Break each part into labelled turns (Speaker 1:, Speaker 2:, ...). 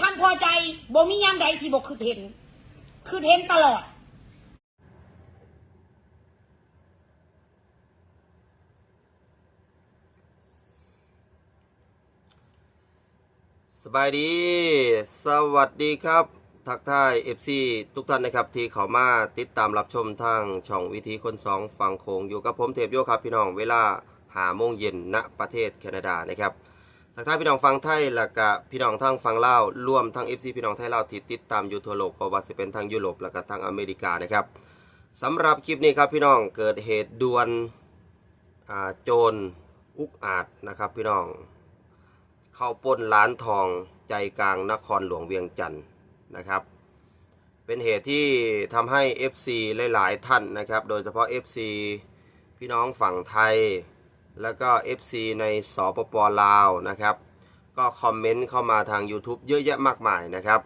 Speaker 1: คำพอใจบ่มียามใดที่บ่คือเห็น คือเห็นตลอด
Speaker 2: สบายดี สวัสดีครับ ทักทาย FC ทุกท่านนะครับ ที่เขามาติดตามรับชมทางช่องวิธีคนสองฝั่งโขงอยู่กับผมเทพโยครับพี่น้องเวลาหาโมงเย็นณประเทศแคนาดานะครับ ทักทายพี่น้องฟังไทยและก็พี่น้องทางฟังเล่าวรวมทั้ง FC พี่น้องไทยเล่าที่ติดตามยูทั่วโลกประวัติเป็นทางยุโรปและก็ทางอเมริกานะครับสำหรับคลิปนี้ครับพี่น้องเกิดเหตุด่วนอ่าโจรอุกอาจนะครับพี่น้องเข้าปล้นร้านทองใจกลางนครหลวงเวียงจันทร์นะครับ เป็นเหตุที่ทำให้ FC หลาย ๆ ท่านนะครับ โดยเฉพาะ FC พี่น้องฝั่งไทย แล้วก็ FC ในสปปลาวนะครับ ก็คอมเมนต์เข้ามาทาง YouTube เยอะแยะมากมายนะครับ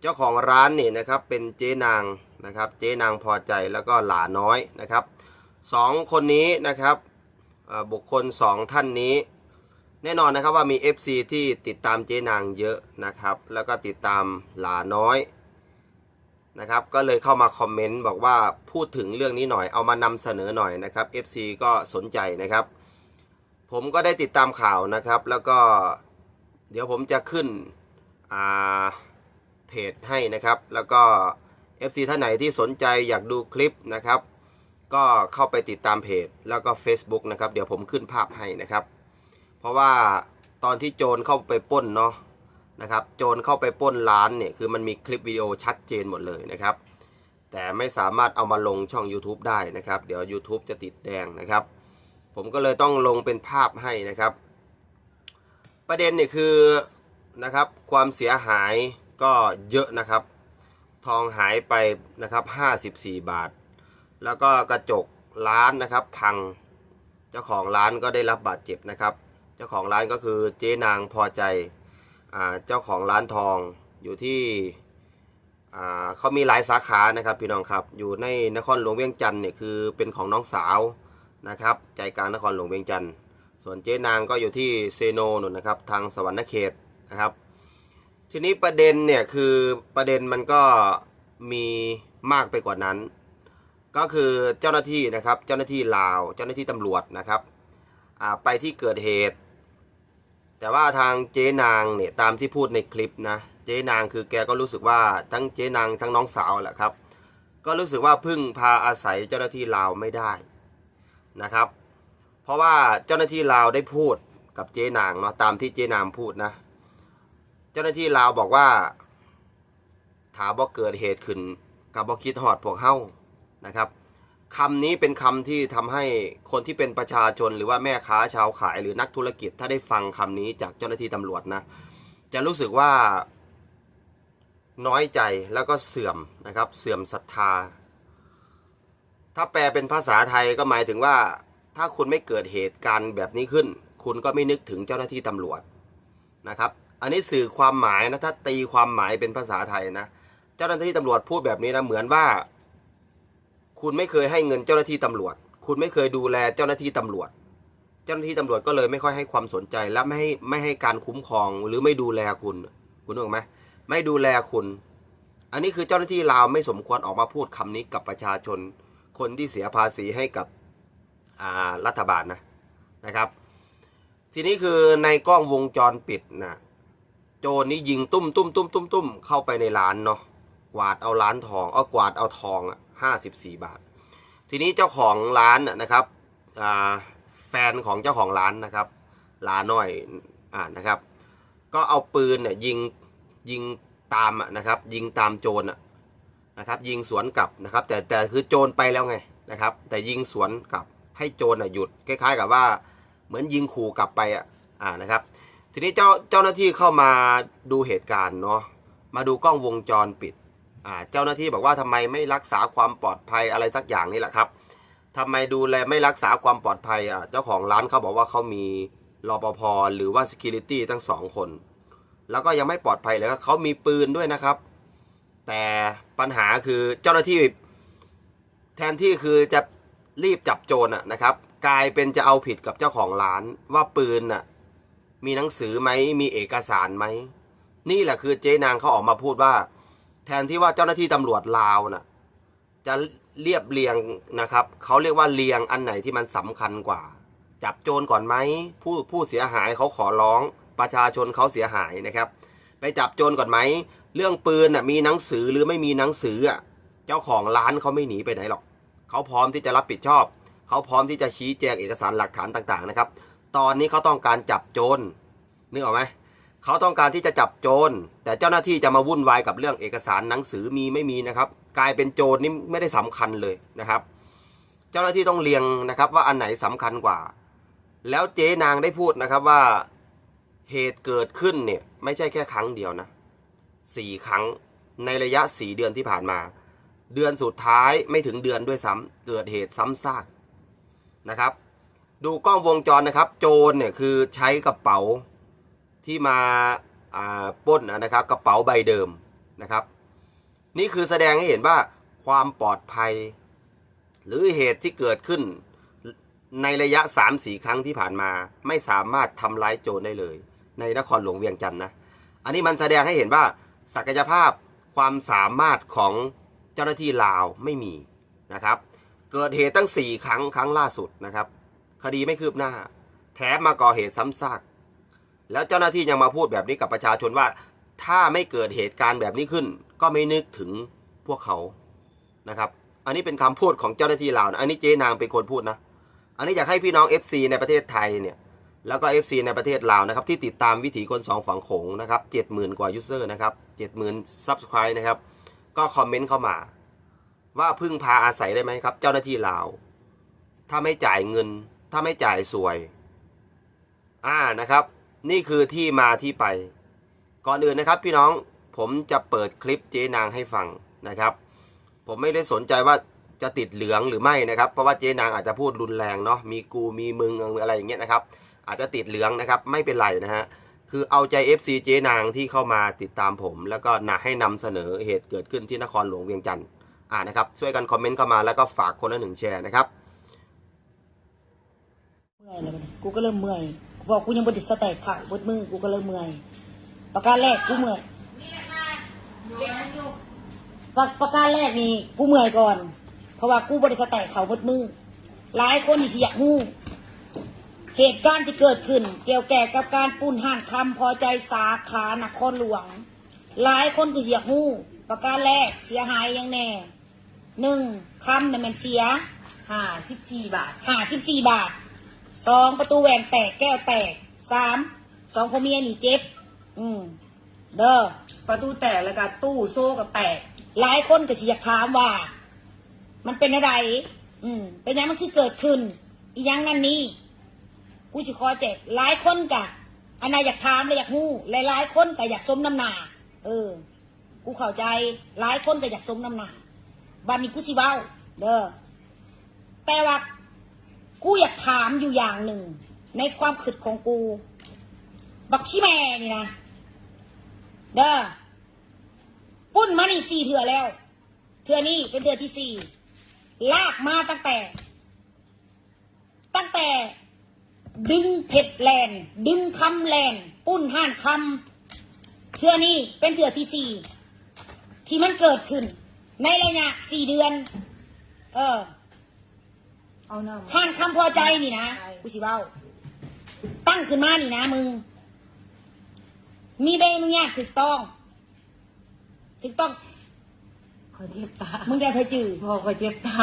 Speaker 2: เจ้าของร้านนี่นะครับเป็นเจ๊นางนะครับเจ๊นางพอใจแล้วก็หลาน้อยนะครับสองคนนี้นะครับบุคคลสองท่านนี้ แน่นอนนะครับว่ามี FC ที่ติดตามเจ๊นางเยอะนะครับ แล้วก็ติดตามหลาน้อยนะครับก็เลยเข้ามาคอมเมนต์บอกว่าพูดถึงเรื่องนี้หน่อยเอามานำเสนอหน่อยนะครับ FC ก็สนใจนะครับ ผมก็ได้ติดตามข่าวนะครับ แล้วก็เดี๋ยวผมจะขึ้นเพจให้นะครับ แล้วก็ FC ท่านไหนที่สนใจอยากดูคลิปนะครับ ก็เข้าไปติดตามเพจแล้วก็ Facebook นะครับ เดี๋ยวผมขึ้นภาพให้นะครับ เพราะว่าตอนที่โจรเข้าไปป้นเนาะนะครับ โจรเข้าไปป้นร้านเนี่ยคือมันมีคลิปวิดีโอชัดเจนหมดเลยนะครับ แต่ไม่สามารถเอามาลงช่อง YouTube ได้นะครับ เดี๋ยว YouTube จะติดแดงนะครับ ผมก็เลยต้องลงเป็นภาพให้นะครับ ประเด็นเนี่ยคือนะครับความเสียหายก็เยอะนะครับ ทองหายไปนะครับ54 บาท แล้วก็กระจกร้านนะครับ พังเจ้าของร้านก็ได้รับบาดเจ็บนะครับ เจ้าของร้านก็คือเจ๊นางพอใจอเจ้าของร้านทองอยู่ที่เขามีหลายสาขานะครับพี่น้องครับ อยู่ในนครหลวงเวียงจันทร์เนี่ยคือเป็นของน้องสาว นะครับ ใจกลางนครหลวงเวียงจันทร์ส่วนเจ๊นางก็อยู่ที่เซโนนนะครับ ทางสวรรณเขตนะครับ ทีนี้ประเด็นเนี่ยคือประเด็นมันก็มีมากไปกว่านั้น ก็คือเจ้าหน้าที่นะครับ เจ้าหน้าที่ลาว เจ้าหน้าที่ตำรวจนะครับไปที่เกิดเหตุ แต่ว่าทางเจ๊นางเนี่ยตามที่พูดในคลิปนะ เจ๊นางคือแกก็รู้สึกว่าทั้งเจ๊นางทั้งน้องสาวแหละครับ ก็รู้สึกว่าพึ่งพาอาศัยเจ้าหน้าที่ลาวไม่ได้ นะครับ เพราะว่าเจ้าหน้าที่ลาวได้พูดกับเจ๊นางเนาะตามที่เจ๊นางพูดนะ เจ้าหน้าที่ลาวบอกว่าถามว่าเกิดเหตุขึ้นกับบ่คิดหอดพวกเฮ้านะครับคำนี้เป็นคำที่ทำให้คนที่เป็นประชาชนหรือว่าแม่ค้าชาวขายหรือนักธุรกิจถ้าได้ฟังคำนี้จากเจ้าหน้าที่ตำรวจนะ จะรู้สึกว่าน้อยใจแล้วก็เสื่อมนะครับ เสื่อมศรัทธา ถ้าแปลเป็นภาษาไทยก็หมายถึงว่า ถ้าคุณไม่เกิดเหตุการณ์แบบนี้ขึ้น คุณก็ไม่นึกถึงเจ้าหน้าที่ตำรวจนะครับ อันนี้สื่อความหมายนะถ้าตีความหมายเป็นภาษาไทยนะ เจ้าหน้าที่ตำรวจพูดแบบนี้นะเหมือนว่า คุณไม่เคยให้เงินเจ้าหน้าที่ตำรวจ คุณไม่เคยดูแลเจ้าหน้าที่ตำรวจ เจ้าหน้าที่ตำรวจก็เลยไม่ค่อยให้ความสนใจและไม่ให้ไม่ให้การคุ้มครองหรือไม่ดูแลคุณ คุณนึกออกไหมไม่ดูแลคุณ อันนี้คือเจ้าหน้าที่ลาวไม่สมควรออกมาพูดคำนี้กับประชาชน คนที่เสียภาษีให้กับรัฐบาลนะนะครับ ทีนี้คือในกล้องวงจรปิดนะโจรนี่ยิงตุ้มตุ้มตุ้มตุ้มตุ้มเข้าไปในร้านเนาะกวาดเอาร้านทองเอากวาดเอาทองอะห้าสิบสี่บาท ทีนี้เจ้าของร้านนะครับแฟนของเจ้าของร้านนะครับลาน้อยอ่านะครับ ก็เอาปืนเนี่ยยิงยิงตามอะนะครับ ยิงตามโจรอะ นะครับยิงสวนกลับนะครับ แต่แต่คือโจรไปแล้วไงนะครับ แต่ยิงสวนกลับให้โจรอะหยุดคล้ายๆ กับว่าเหมือนยิงขู่กลับไปอะอ่านะครับ ทีนี้เจ้าเจ้าหน้าที่เข้ามาดูเหตุการณ์เนาะมาดูกล้องวงจรปิดอ่าเจ้าหน้าที่บอกว่าทำไมไม่รักษาความปลอดภัยอะไรสักอย่างนี่แหละครับทำไมดูแลไม่รักษาความปลอดภัยอะเจ้าของร้านเขาบอกว่าเขามีรปภหรือว่า security ทั้งสองคน แล้วก็ยังไม่ปลอดภัยเลยเขามีปืนด้วยนะครับ แต่ปัญหาคือเจ้าหน้าที่ แทนที่คือจะรีบจับโจรนะครับ กลายเป็นจะเอาผิดกับเจ้าของร้านว่าปืนน่ะมีหนังสือไหมมีเอกสารไหม นี่แหละคือเจ๊นางเขาออกมาพูดว่า แทนที่ว่าเจ้าหน้าที่ตำรวจลาวน่ะจะเรียบเรียงนะครับเขาเรียกว่าเรียงอันไหนที่มันสำคัญกว่า จับโจรก่อนไหมผู้ผู้เสียหายเขาขอร้องประชาชนเขาเสียหายนะครับ ไปจับโจรก่อนไหม เรื่องปืนน่ะมีหนังสือหรือไม่มีหนังสืออะเจ้าของร้านเขาไม่หนีไปไหนหรอกเขาพร้อมที่จะรับผิดชอบเขาพร้อมที่จะชี้แจงเอกสารหลักฐานต่างๆนะครับ ตอนนี้เขาต้องการจับโจรนึกออกไหมเขาต้องการที่จะจับโจรแต่เจ้าหน้าที่จะมาวุ่นวายกับเรื่องเอกสารหนังสือมีไม่มีนะครับ กลายเป็นโจรนี่ไม่ได้สำคัญเลยนะครับ เจ้าหน้าที่ต้องเรียงนะครับว่าอันไหนสำคัญกว่า แล้วเจ๊นางได้พูดนะครับว่าเหตุเกิดขึ้นเนี่ยไม่ใช่แค่ครั้งเดียวนะ สี่ครั้งในระยะสี่เดือนที่ผ่านมา เดือนสุดท้ายไม่ถึงเดือนด้วยซ้ำเกิดเหตุซ้ำซากนะครับ ดูกล้องวงจรนะครับ โจรเนี่ยคือใช้กระเป๋าที่มาอ่าปล้นนะครับ กระเป๋าใบเดิมนะครับ นี่คือแสดงให้เห็นว่าความปลอดภัย หรือเหตุที่เกิดขึ้นในระยะ3ามสี่ครั้งที่ผ่านมา ไม่สามารถทำร้ายโจรได้เลย ในนครหลวงเวียงจันทร์นะ อันนี้มันแสดงให้เห็นว่า ศักยภาพความสามารถของเจ้าหน้าที่ลาวไม่มีนะครับ เกิดเหตุตั้ง 4 ครั้งครั้งล่าสุดนะครับ คดีไม่คืบหน้า แถมมาก่อเหตุซ้ำซากแล้วเจ้าหน้าที่ยังมาพูดแบบนี้กับประชาชนว่า ถ้าไม่เกิดเหตุการณ์แบบนี้ขึ้น ก็ไม่นึกถึงพวกเขานะครับ อันนี้เป็นคำพูดของเจ้าหน้าที่ลาวนะอันนี้เจ๊นางเป็นคนพูดนะ อันนี้อยากให้พี่น้อง FC ในประเทศไทยเนี่ย แล้วก็ FC ในประเทศลาวนะครับ ที่ติดตามวิถีคนสองฝั่งโขงนะครับเจ็ดหมื่นกว่ายูเซอร์นะครับเจ็ดหมื่นซับสไครต์นะครับ ก็คอมเมนต์เข้ามา ว่าพึ่งพาอาศัยได้ไหมครับ เจ้าหน้าที่ลาว ถ้าไม่จ่ายเงิน ถ้าไม่จ่ายสวย อ่านะครับ นี่คือที่มาที่ไป ก่อนอื่นนะครับพี่น้องผมจะเปิดคลิปเจ๊นางให้ฟังนะครับ ผมไม่ได้สนใจว่าจะติดเหลืองหรือไม่นะครับ เพราะว่าเจ๊นางอาจจะพูดรุนแรงเนาะมีกูมีมึงอะไรอย่างเงี้ยนะครับ อาจจะติดเหลืองนะครับไม่เป็นไรนะฮะคือเอาใจ FC เจ๊นางที่เข้ามาติดตามผม แล้วก็นาให้นำเสนอเหตุเกิดขึ้นที่นครหลวงเวียงจันทร์อ่านะครับช่วยกันคอมเมนต์เข้ามาแล้วก็ฝากคนละหนึ่งแชร์นะครับ
Speaker 1: เมื่อยเลยบัดนี้กูก็เริ่มเมื่อยกูบอกกูยังบดิสแตกข่าบดมือกูก็เริ่มเมื่อยประการแรกกูเมื่อยประประการแรกนี่กูเมื่อยก่อน เพราะว่ากูบริสแตกข่าบดมือหลายคนนี่สิอยากฮู้ เหตุการณ์ที่เกิดขึ้น เกี่ยวแก่กับการปุ้นห่านคำพอใจสาขานครหลวง หลายคนก็สิอยากฮู้ ประการแรกเสียหายอยังแน่หนึ่งคำเนี่ยมันเสีย
Speaker 3: ห้าสิบสี่บาท
Speaker 1: ห้าสิบสี่บาทสองประตูแหวนแตกแก้วแตกสามสองพ่อเมียนี่เจ็บ อืม เด้อ
Speaker 3: ประตูแตกแล้วก็ตู้โซ่ก็แตก
Speaker 1: หลายคนก็สิอยากถามว่า มันเป็นอะไร อืม เป็นยังมันคือเกิดขึ้น อีหยังนั่นนี่ กูสิขอแจกหลายคนกะอันไหนอยากถามและอยากหู้หลายๆคนก็อยากสมน้ำหนาเออ กูเข้าใจหลายคนก็อยากสมน้ำหนาบัดนี้กูสิเว้าเด้อแต่ว่ากูอยากถามอยู่อย่างหนึ่ง ในความคิดของกู บักขี้แม่นี่นะเด้อปุ้นมานี่สี่เถื่อแล้ว เถื่อนี่เป็นเถื่อที่สี่ลากมาตั้งแต่ ตั้งแต่ ดึงเผ็ดแลนด์ดึงคำแลนด์ปุ้นห่านคำเถื่อนี่เป็นเถื่อที่สี่ที่มันเกิดขึ้น ในระยะสี่เดือน เออ
Speaker 3: เอาหน้ามา
Speaker 1: ห่านคำพอใจนี่นะ
Speaker 3: ใช่
Speaker 1: กูสิเบ้า ตั้งขึ้นมานี่นะมึง มีใบอนุญาตถูกต้องถูกต้อง
Speaker 3: ขอเจ็บตา
Speaker 1: มึงอย่าไปจือ
Speaker 3: พอขอเจ็บตา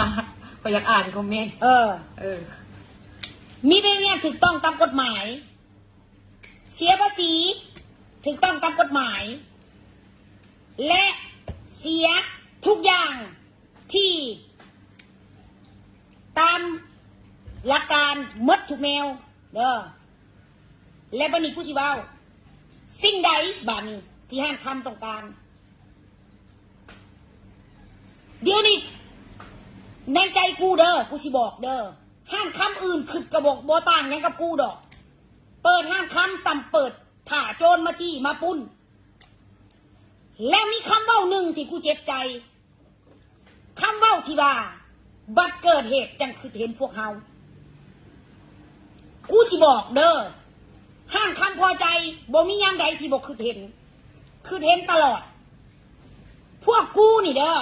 Speaker 3: ขออยากอ่านคอมเมนต์
Speaker 1: เออ
Speaker 3: เออ
Speaker 1: มีใบอนุญาตถูกต้องตามกฎหมาย เสียภาษีถูกต้องตามกฎหมาย และเสียทุกอย่างที่ ตามหลักการมดทุกแนวเด้อและบันนี้กูสิเว้า สิ่งใดบานี้ที่ห้านคำต้องการ เดี๋ยวนี้ในใจกูเด้อกูสิบอกเด้อ ห้านคำอื่นขึ้นกระบอกบอต่างยังกับกูดอก เปิดห้านคำสัมเปิดถ่าโจรมาจี้มาปุ้น แล้วมีคำเว้าหนึ่งที่กูเจ็บใจคำเว้าที่ว่า บัดเกิดเหตุจังคือเห็นพวกเฮากูสิบอกเด้อห้ามคำพอใจบ่มียามใดที่บอกคือเห็น คือเห็นตลอด พวกกูนี่เด้อ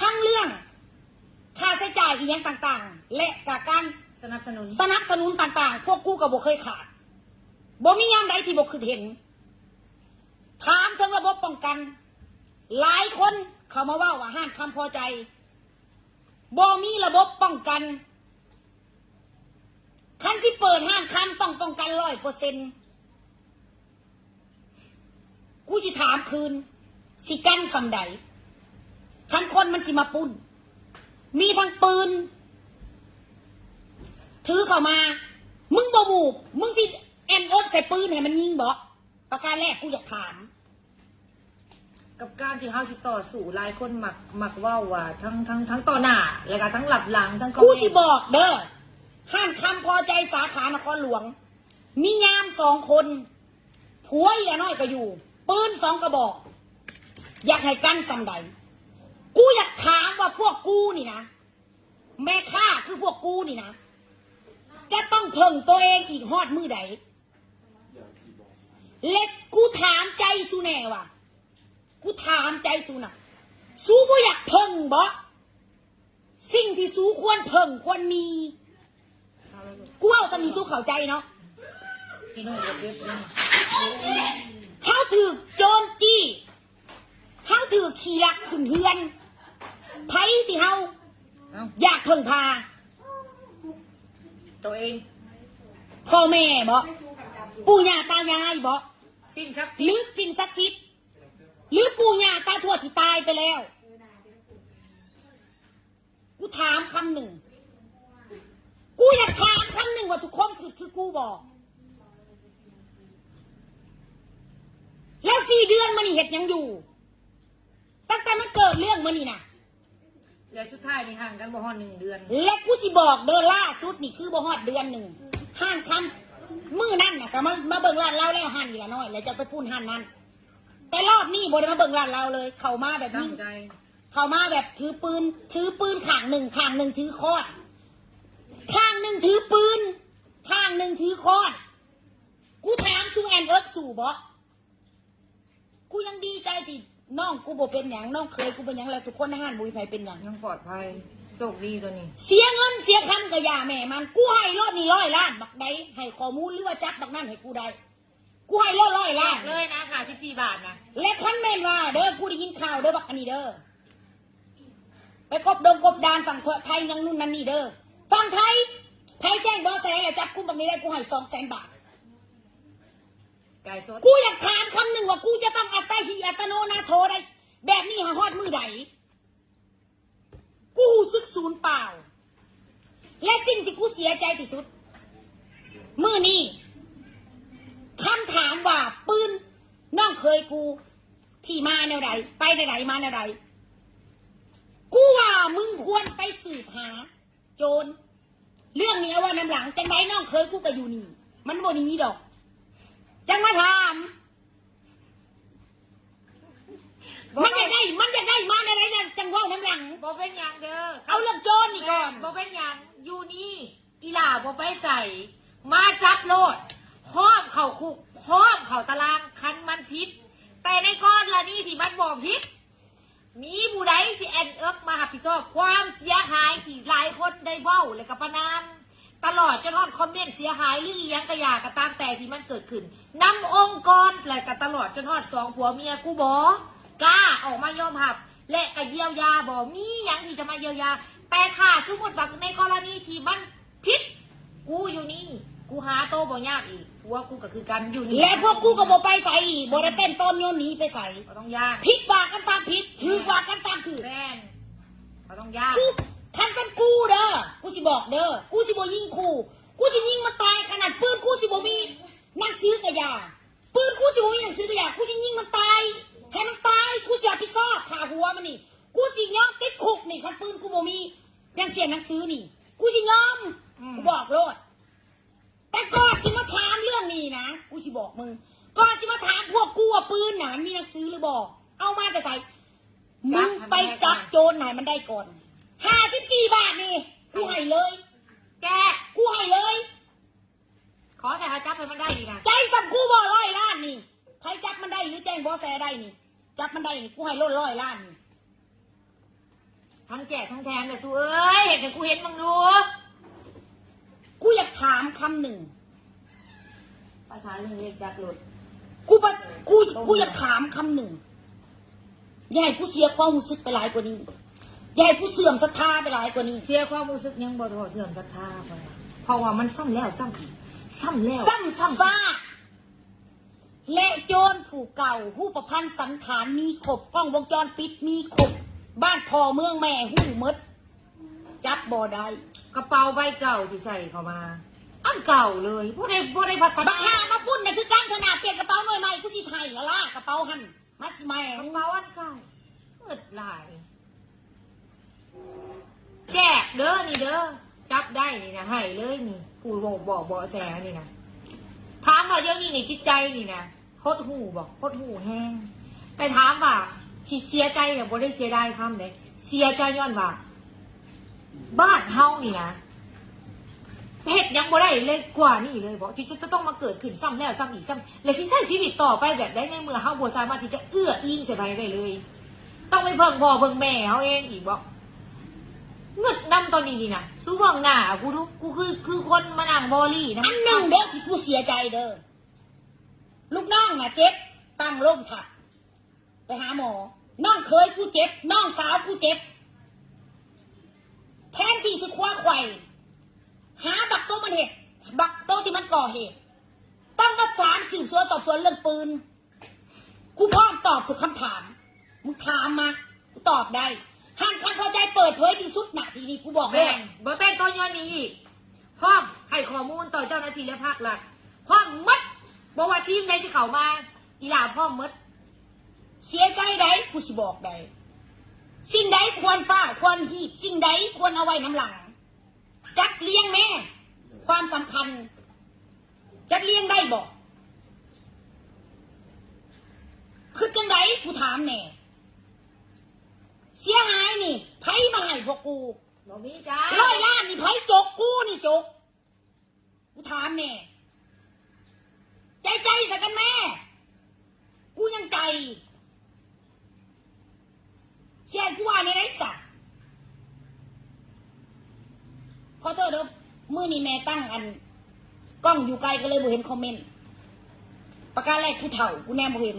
Speaker 1: ทั้งเรื่อง ค่าใช้จ่ายอีกอย่างต่างๆ และกับการ
Speaker 3: สนับสนุน
Speaker 1: สนับสนุนต่างๆ พวกกูก็บ่เคยขาดบ่มียามใดที่บ่คือเห็น ถามถึงระบบป้องกัน หลายคนเขามาว่าว่าห้านคำพอใจบ่มีระบบป้องกันคันสิเปิดห้างคำต้องป้องกันร้อยเปอร์เซ็นกูสิถามคืน สิกันสำใดคันคนมันสิมาปุ้น มีทั้งปืน ถือเข้ามา มึงบ่บูบมึงสิแอนเอิร์กใส่ปืนให้มันยิงบ่ประการแรกกูอยากถาม
Speaker 3: กับการที่เฮาสิต่อสู้หลายคนมักมักเว่าว่าทั้งทั้งทั้งต่อหน้าแล้วก็ทั้งหลับหลังทั้ง
Speaker 1: กูสิบอกเด้อห้างคำพอใจสาขานครหลวง มียามสองคนผัวอย่าน้อยก็อยู่ ปืนสองกระบอก อยากให้กันสำใด กูอยากถามว่าพวกกูนี่นะ แม่ข้าคือพวกกูนี่นะ จะต้องเพิ่งตัวเองอีกฮอดมือใดเลสกูถามใจสูแน่ว่ะ กูถามใจสูน่ะ สูบ่อยากเพิ่งบ่สิ่งที่สู้ควรเพิ่งควรมีกูเอาสมีสู้เข้าใจเนาะ
Speaker 3: เว็บนี่
Speaker 1: เฮาถือโจรจี้เฮาถือขี้รักขุนเฮือน ไผที่เฮา
Speaker 3: อ
Speaker 1: ยากพิ่งพา
Speaker 3: ตัวเอง
Speaker 1: พ่อแม่บ่ปู่ย่าตายายบ่
Speaker 3: สิ้นศักดิ์ศ
Speaker 1: ห
Speaker 3: รี
Speaker 1: รือสิ่งศักดิ์สิทธิ์หรือปู่ย่าตาทวดที่ตายไปแล้ว กูถามคำหนึ่ง กูอยากถามคำหนึ่งว่าทุกคนคือคือกูบอก แล้วสี่เดือนมันนี่เห็ดยังอยู่ ตั้งแต่มันเกิดเรื่องมันนี่นะ
Speaker 3: และสุดท้ายนี่ห่างกันบ่ฮอดหนึ่งเดือน
Speaker 1: และกูสิบอกเดินล่าสุดนี่คือบ่ฮอดเดือนหนึ่งห้านคำมือนั่นน่ะก็มามาเบิ่งร้านเราแล้วห้านนี่ละน้อย แล้วจะไปพูนห้านนั้น แต่รอบนี้บ่ได้มาเบิ่งร้านเราเลย เข้ามาแบบ
Speaker 3: ตั้
Speaker 1: นี้
Speaker 3: งใจ
Speaker 1: เข้ามาแบบถือปืน ถือปืนข้างหนึ่งข้างหนึ่งถือคอดข้างหนึ่งถือปืนข้างหนึ่งถือคอดกูถามซูแอนเอิร์กสู่บ่กูยังดีใจที่ น้องกูบ่เป็นหยังน้องเคยกูเป็นหยังแล้วทุกคนในห้านบุยไผเป็นหยัง
Speaker 3: ยังปลอดภัยโชคดีตัวนี้
Speaker 1: เสียเงินเสียคำกับยาแม่มันกูให้รอดนี่ร้อยล้านบักใดให้ข้อมูลหรือว่าจับบักนั่นให้กูได้กูให้รอดร้อยล้าน
Speaker 3: เลยนะค่ะ14 บาทนะ
Speaker 1: และคันแม่นว่าเด้อกูได้ยินข่าวเด้อบักอันนี้เด้อไปกบดงกบดานฝั่งไทยยังนู่นนั่นนี่เด้อฝั่งไทยไทยแจ้งเบอแสแล้วจับกูบักนี้ได้กูให้สองแสนบาท
Speaker 3: ไก่สด
Speaker 1: กูอยากถามคำหนึ่งว่ากูจะต้องอัตตาฮีอัตโนนาโทได้ แบบนี้หาฮอดมือใดกูรู้สึกศูนย์เปล่า และสิ่งที่กูเสียใจที่สุด มือนี้คำถามว่าปืนน้องเคยกู ที่มาแนวใดไปแนวใดมาแนวใดกูว่ามึงควรไปสืบหา โจร เรื่องนี้ว่าน้ำหลังจังไดน้องเคยกูก็อยู่นี่ มันบ่นี้ดอก จังมาถาม มันอยากได้ มันอยากได้มาในไรเนี่ยจังเว่าน้ำหลัง
Speaker 3: บ่เป็นหยังเด้อ
Speaker 1: เอาเรื่องโจรนี่ก่อน
Speaker 3: บ่เป็นหยังอยู่นี่อีหล่าบ่ไปใส่ มาจับโลดพร้อมเข่าคุกพร้อมเข่าตารางคันมันพิษ แต่ในก้อนละนี่ที่มันบอกพิษ มีผู้ใดสิแอนเอิกมาหับผิดชอบความเสียหายที่หลายคนได้เว้าและกับประนาม ตลอดจนฮอดคอมเมนต์เสียหายหรืออีหยังกระยากระตามแต่ที่มันเกิดขึ้นนำองค์กรและก็ตลอดจนฮอดสองผัวเมียกูบอกล้าออกมายอมรับ และก็เยียวยาบอกมีหยังที่จะมาเยียวยา แต่ค่ะสมมติว่าในกรณีที่มันพิษกูอยู่นี่ กูหาโตบ่ยากอีกผัวกูก็คือกันอยู่นี่
Speaker 1: และพวกกูก็บอกไปใส่อีกบได้เต้นต้นโยนหนีไปใส่
Speaker 3: ก็ต้องยาก
Speaker 1: ผิดว่ากันตามผิดถือว่ากันตามถือ
Speaker 3: แฟนก็ต้องยาก
Speaker 1: กู ท่านเป็นกูเด้อ กูสิบอกเด้อ กูสิบ่ยิงคู่กูจะยิงมันตายขนาดปืนกูสิบ่มีหนังสือกระยาปืนกูสิบ่มีหนังสือกระยากูสิยิงมันตายให้มันตายกูสิรับผิดชอบขาหัวมันนี่ กูสิยอมติดคุกนี่คันปืนกูบ่มียังเสียหนังสือนี่ กูสิยอมกูบอกโลดแต่ก่อนที่มาถามเรื่องนี้นะ กูสิบอกมึง ก่อนที่มาถามพวกกูว่าปืนน่ะมันมีหนังสือหรือบอก เอามาแต่ใส่มึงไปจับโจรไหนมันได้ก่อน ห้าสิบสี่บาทนี่กูให้เลย
Speaker 3: แก
Speaker 1: กูให้เลย
Speaker 3: ขอแต่หาจับให้มันได้ดีนะ
Speaker 1: ใจสับกูบ่ร้อยล้านนี่ใครจับมันได้หรือแจ้งเบอแสได้นี่ จับมันได้นี่กูให้โลดร้อยล้านนี่
Speaker 3: ทั้งแจกทั้งแถมเลยสู้เอ้ยเห็นแต่กูเห็นมึงดู
Speaker 1: กูอยากถามคำหนึ่ง
Speaker 3: ภาษาเรื่องเล็กจักรถ
Speaker 1: กูปะกูกูอยากถามคำหนึ่งอย่าให้กูเสียความรู้สึกไปหลายกว่านี้อ ย่าให้กูเสื่อมศรัทธาไปหลายกว่านี้
Speaker 3: เสียความรู้สึกยังบ่ทอเสื่อมศรัทธาไปเพราะว่ามันซ้ำแล้วซ้ำอีกซ้ำแล้ว
Speaker 1: ซ้ำซากและโจรผู้เก่าผู้ประพันธ์สันฐานมีขบกล้องวงจรปิดมีขบ บ้านพ่อเมืองแม่หูหมด จับบ่ได้
Speaker 3: กระเป๋าใบเก่าที่ใส่เข้ามา อันเก่าเลยพวกได้พวกได้พัฒ
Speaker 1: บั
Speaker 3: นาก
Speaker 1: หามาปุ้นนะคือการขนาดเปลี่ยนกระเป๋าหน่อยใหม่กูสิไทยแล้วล่ะกระเป๋าหันมัสแม
Speaker 3: ก
Speaker 1: ง
Speaker 3: ระเป๋าอันเก่าเงิดหลาย แจกเด้อนี่เด้อจับได้นี่นะให้เลยนี่ผู้บอกบอกเบาะแสนี่นะถามว่าเดี๋ยวนี้นี่จิตใจนี่นะโคตรหูบอกโคตรหูแห้งแต่ถามว่าที่เสียใจเนี่ยบ่ได้เสียดายคำเลยเสียใจย้อนว่าบ้านเฮานี่นะเหตุยังบ่ได้เลยกว่านี่เลยบอกที่จะต้องมาเกิดขึ้นซ้ำแล้วซ้ำอีกซ้ำและที่ใช้ชีวิตต่อไปแบบได้ในเมื่อเฮาบ่สามารถที่จะเอื้ออิงใส่ไปได้เลย ต้องไปเพิ่งพ่อเพิ่งแม่เขาเองอีกบอก เงึดนำตอนนี้นี่นะสู้ว่างหน้ากูดูกูคือคือคนมานั่งบอลี่นะ
Speaker 1: อันหนึ่งเด้อที่กูเสียใจเด้อลูกน้องน่ะเจ็บตั้งร่มถัก ไปหาหมอ น้องเคยกูเจ็บ น้องสาวกูเจ็บ แทนที่สิคว้าไข่หาบักโตมันเหตุบักโตที่มันก่อเหตุต้องมาสารสืบสวนสอบสวนเรื่องปืนกูพร้อมตอบทุกคำถามมึงถามมากูตอบได้ ห้ามความเข้าใจเปิดเผยที่สุดหนาทีนี้กูบอกเล
Speaker 3: แม่
Speaker 1: ย
Speaker 3: งบ่เป็นตัวย้อนนี้อีกพร้อมให้ข้อมูลต่อเจ้าหน้าที่และภาครัฐพร้อมหมัดบอกว่าทีมใดที่เขามาอีหลาพร้อมหมัด
Speaker 1: เสียใจใดกูสิบอกใดสิ่งใดควรฝ้าควรหีบสิ่งใดควรเอาไว้น้ำหลัง จัดเลี้ยงแม่ ความสำคัญจัดเลี้ยงได้บอกคือจังใดกูถามแน่ เสียหายนี่ไผมาให้พวกกู
Speaker 3: บอกมีจ้า
Speaker 1: ร้อยล้านนี่ไผจกกูนี่จก กูถามแน่ใจใจสักกันแม่ กูยังใจเชียร์กูว่าในไรสักขอโทษเด้อมื่อนี้แม่ตั้งอัน กล้องอยู่ไกลก็เลยบ่เห็นคอมเมนต์ประการแรกกูเถ่ากูแนมบ่เห็น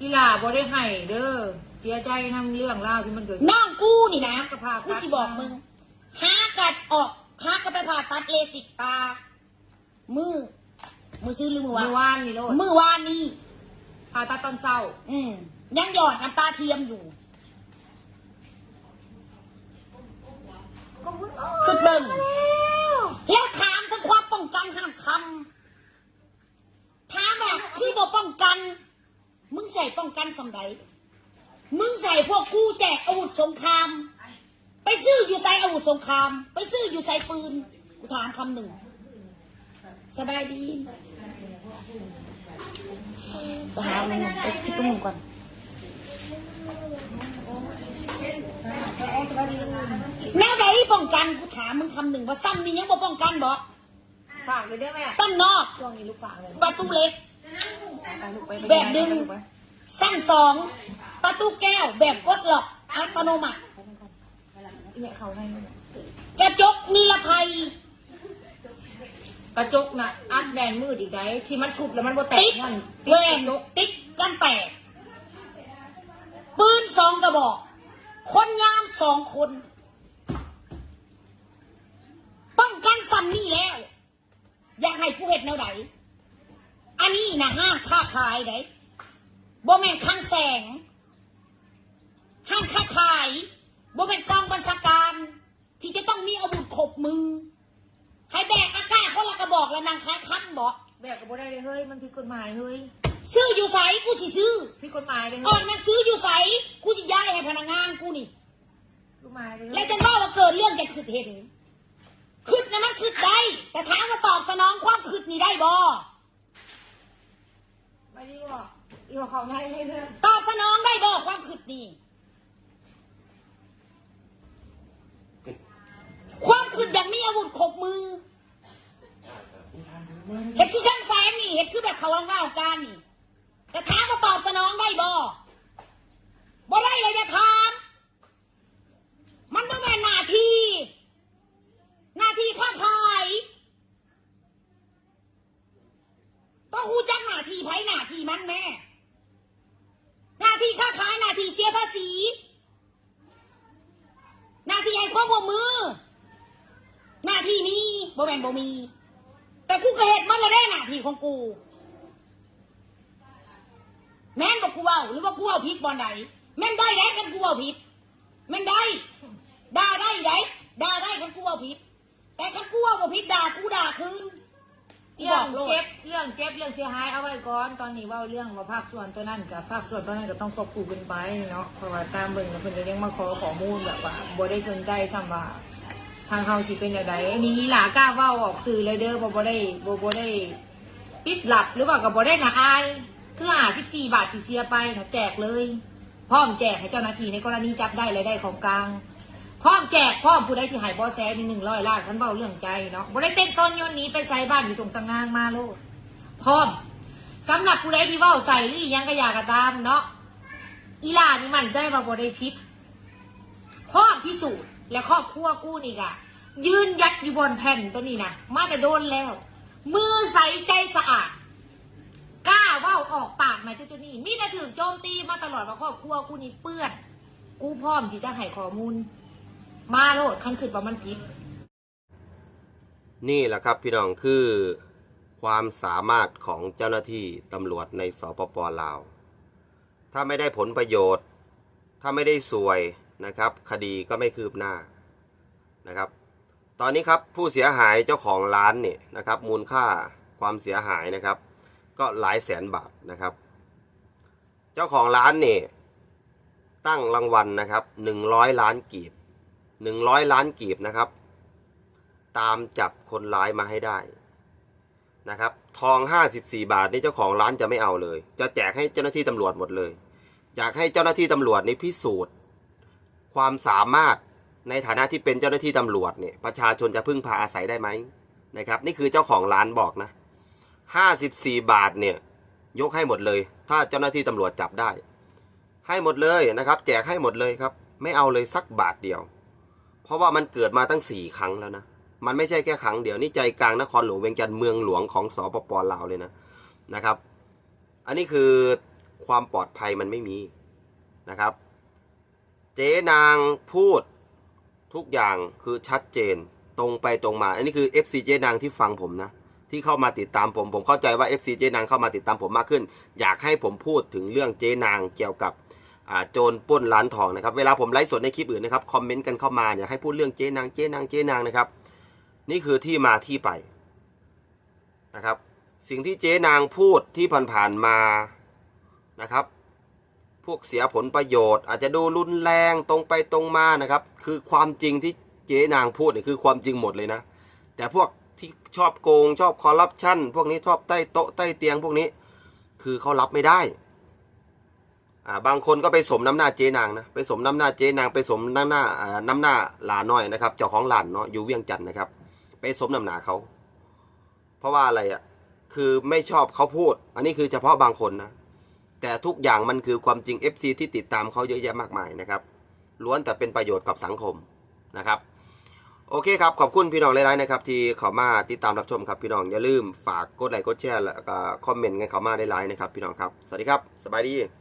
Speaker 3: อีหลาบ่ได้ให้เด้อ เสียใจนํเรื่องราวที่มันเกิด
Speaker 1: น้องกูนี่นะ
Speaker 3: ก็พาตัด
Speaker 1: กูสิบอกมึงหากัดออกหากัดไปผ่าตัดเลสิกตา มือ มือซื้อหรือมือวะ
Speaker 3: เมื่อวานนี่โลด
Speaker 1: มือวานนี้
Speaker 3: ผ่าตัดตอนเช้า
Speaker 1: อืมยังหยอดน้ำตาเทียมอยู่คือเบิ่งแล้วถามถึงความป้องกันห้ามคำถามว่าคือบ่ป้องกัน มึงใส่ป้องกันสำใด มึงใส่พวกกูแจกอาวุธสงคราม ไปซื้ออยู่ใส่อาวุธสงคราม ไปซื้ออยู่ใส่ปืน กูถามคำหนึ่ง สบายดีไปหามึงไปคิดกับมึงก่อนแนวใดป้องกันกูถามมึงคำหนึ่งว่าซ้ำนี่ยังบ่ป้องกันบ่
Speaker 3: ฝากเลยได้ไหม
Speaker 1: ซ้ำนอก
Speaker 3: ช่วงนี้ลูกฝากเลย
Speaker 1: ประตูเล็ก
Speaker 3: ไปลูกไป
Speaker 1: แบบดึงสั้นสอง ประตูแก้วแบบกดล็อกอัตโนมัติ
Speaker 3: อีแม่เขาให้
Speaker 1: กระจกนิรภัย
Speaker 3: กระจกน่ะอัดแดนมืดอีกไงที่มันชุบแล้วมันบ่แต
Speaker 1: ติ๊
Speaker 3: ก
Speaker 1: ก
Speaker 3: มัน
Speaker 1: เวนติ๊กกันแตกปืนสองกระบอก คนงามสองคน ป้องกันซ้ำนี่แล้ว อยากให้ผู้เห็ดแนวไหนอันนี้นะห้างค้าขายไหนบ่แม่นข้างแสง ห้างค้าขายบ่แม่นกองบัญชาการ ที่จะต้องมีอาวุธขบมือให้แบกอากาศคนละกระบอกแล้วนางค้ายคันบอก
Speaker 3: แบบก็บ่ได้เลยเฮ้ยมันผิดกฎหมายเฮ้ย
Speaker 1: ซื้ออยู่ใสกูสิซื้อ
Speaker 3: ผิดกฎหมายเลย
Speaker 1: ก่
Speaker 3: เฮ้
Speaker 1: อยนมาซื้ออยู่ใสกูสิย้ายให้พนักงานกูนี่
Speaker 3: กฎหมายเลย
Speaker 1: แล้วจะเล่าว่าเกิดเรื่องจะขึ้นเห็นขึ้นนะมันขึ้นได้แต่ถามว่าตอบสนองความขึ้นนี่ได้บ่
Speaker 3: ไม่ได้บอกอีบอกเขาให้ให้เด้อ
Speaker 1: ตอบสนองได้บ่ความขึ้นนี่ ความขึ้นอย่างมีอาวุธครบมือเห็ดคือช่างแสงนี่เห็ดคือแบบเขาล่างเล่ากันนี่แต่ถามมาตอบสนองได้บ่บ่ได้เลยจะถาม มันต้องเป็นหน้าที่หน้าที่ข้าพายต้องหูจักหน้าที่ไผหน้าที่มันแม่ หน้าที่ค้าพายหน้าที่เสียภาษี บ่แมนบ่มี แต่กูก็เห็นมันละได้หน้าที่ของกู แม่นบอกกูเว่าหรือว่ากูเว่าผิดบอลใดแม่นได้ได้กันกูเว่าผิดแม่นได้ด่าได้ได้ด่าได้กันกูเว่าผิด แต่กันกูเว่าผิดด่ากูด่าคืน
Speaker 3: เรื่อ
Speaker 1: ง
Speaker 3: เจ็บเรื่องเจ็บเรื่องเสียหายเอาไว้ก่อนตอนนี้ว่าเรื่องว่าภาคส่วนตัวนั้นกับภาคส่วนตัวนั้นก็ต้องควบคู่กันไปเนาะเพราะว่าตามเบิ่งแล้วเพิ่นก็ยังมาขอข้อมูลแบบว่าบ่ได้สนใจซ้ำว่า ทางเฮาสิเป็นจังไดนี่อีหลากล้าเว้าออกสื่อเลยเด้อบ่บ่ได้บ่บ่ได้ปิดหลับหรือว่าก็บ่ได้น่าอายคือ54บสี่บาทที่เสียไปน่ะแจกเลย พร้อมแจกให้เจ้าหน้าที่ในกรณีจับได้และได้ของกลาง พร้อมแจกพร้อมผู้ใดที่หายบอแซมีหนึ่งร้อยล้านคันเบาเรื่องใจเนาะบ่ได้เต้นต้นยนต์หนี้ไปใส่บ้านอยู่ตรงสังงางมาโลดพร้อมสำหรับผู้ใดที่เว้าใส่หรือยังก็อยากกระตามเนาะอีลานี่มันใจว่าบ่ได้พิษพร้อมพิสูจน์ และครอบครัวกู้นี่กะยืนยัดอยู่บนแผ่นตัวนี้นะมาแต่โดนแล้ว มือใสใจสะอาดกล้าว่าออกปากมาจุดๆนี้มีแต่ถือโจมตีมาตลอดว่าครอบครัวกูนี่เปื้อน กูพร้อมที่จะให้ข้อมูล มาโลดคันคือว่ามันผิด
Speaker 2: นี่แหละครับพี่น้องคือความสามารถของเจ้าหน้าที่ตำรวจในสปปลาว ถ้าไม่ได้ผลประโยชน์ ถ้าไม่ได้สวย นะครับ คดีก็ไม่คืบหน้านะครับ ตอนนี้ครับผู้เสียหายเจ้าของร้านเนี่ยนะครับ มูลค่าความเสียหายนะครับ ก็หลายแสนบาทนะครับ เจ้าของร้านเนี่ยตั้งรางวัลนะครับหนึ่งร้อยล้านกีบหนึ่งร้อยล้านกีบนะครับ ตามจับคนร้ายมาให้ได้นะครับทอง 54 บาทนี่เจ้าของร้านจะไม่เอาเลย จะแจกให้เจ้าหน้าที่ตำรวจหมดเลย อยากให้เจ้าหน้าที่ตำรวจนี่พิสูจน์ ความสามารถในฐานะที่เป็นเจ้าหน้าที่ตำรวจเนี่ยประชาชนจะพึ่งพาอาศัยได้ไหมนะครับ นี่คือเจ้าของร้านบอกนะ54บาทเนี่ยยกให้หมดเลย ถ้าเจ้าหน้าที่ตำรวจจับได้ ให้หมดเลยนะครับ แจกให้หมดเลยครับ ไม่เอาเลยสักบาทเดียว เพราะว่ามันเกิดมาตั้งสี่ครั้งแล้วนะมันไม่ใช่แค่ครั้งเดียวนี่ใจกลางนครหลวงเวียงจันทร์เมืองหลวงของสปปลาวเลยนะนะครับ อันนี้คือความปลอดภัยมันไม่มีนะครับ เจ๊นางพูดทุกอย่างคือชัดเจนตรงไปตรงมา อันนี้คือ FC เจ๊นางที่ฟังผมนะ ที่เข้ามาติดตามผม ผมเข้าใจว่า FC เจ๊นางเข้ามาติดตามผมมากขึ้น อยากให้ผมพูดถึงเรื่องเจ๊นางเกี่ยวกับโจรปล้นร้านทองนะครับ เวลาผมไลฟ์สดในคลิปอื่นนะครับคอมเมนต์กันเข้ามาเนี่ยให้พูดเรื่องเจ๊นางเจ๊นางเจ๊นางนะครับ นี่คือที่มาที่ไปนะครับ สิ่งที่เจ๊นางพูดที่ผ่านๆมานะครับ วกเสียผลประโยชน์ อาจจะดูรุนแรงตรงไปตรงมานะครับ คือความจริงที่เจ๊นางพูดเนี่ยคือความจริงหมดเลยนะ แต่พวกที่ชอบโกงชอบคอร์รัปชันพวกนี้ชอบใต้โต๊ะใต้เตียงพวกนี้ คือเขารับไม่ได้อ่าบางคนก็ไปสมน้ำหน้าเจ๊นางนะไปสมน้ำหน้าเจ๊นางไปสมน้ำหน้าอ่าน้ำหน้าหลานน้อยนะครับเจ้าของหลานเนาะอยู่เวียงจันทน์นะครับ ไปสมน้ำหนาเขา เพราะว่าอะไรอะคือไม่ชอบเขาพูด อันนี้คือเฉพาะบางคนนะ แต่ทุกอย่างมันคือความจริง FC ที่ติดตามเขาเยอะแยะมากมายนะครับล้วนแต่เป็นประโยชน์กับสังคมนะครับ โอเคครับ ขอบคุณพี่น้องหลายๆนะครับ ที่เข้ามาติดตามรับชมครับพี่น้องอย่าลืมฝากกดไลค์กดแชร์แล้วก็คอมเมนต์กันเข้ามาได้หลายๆนะครับพี่น้องครับ สวัสดีครับ สบายดี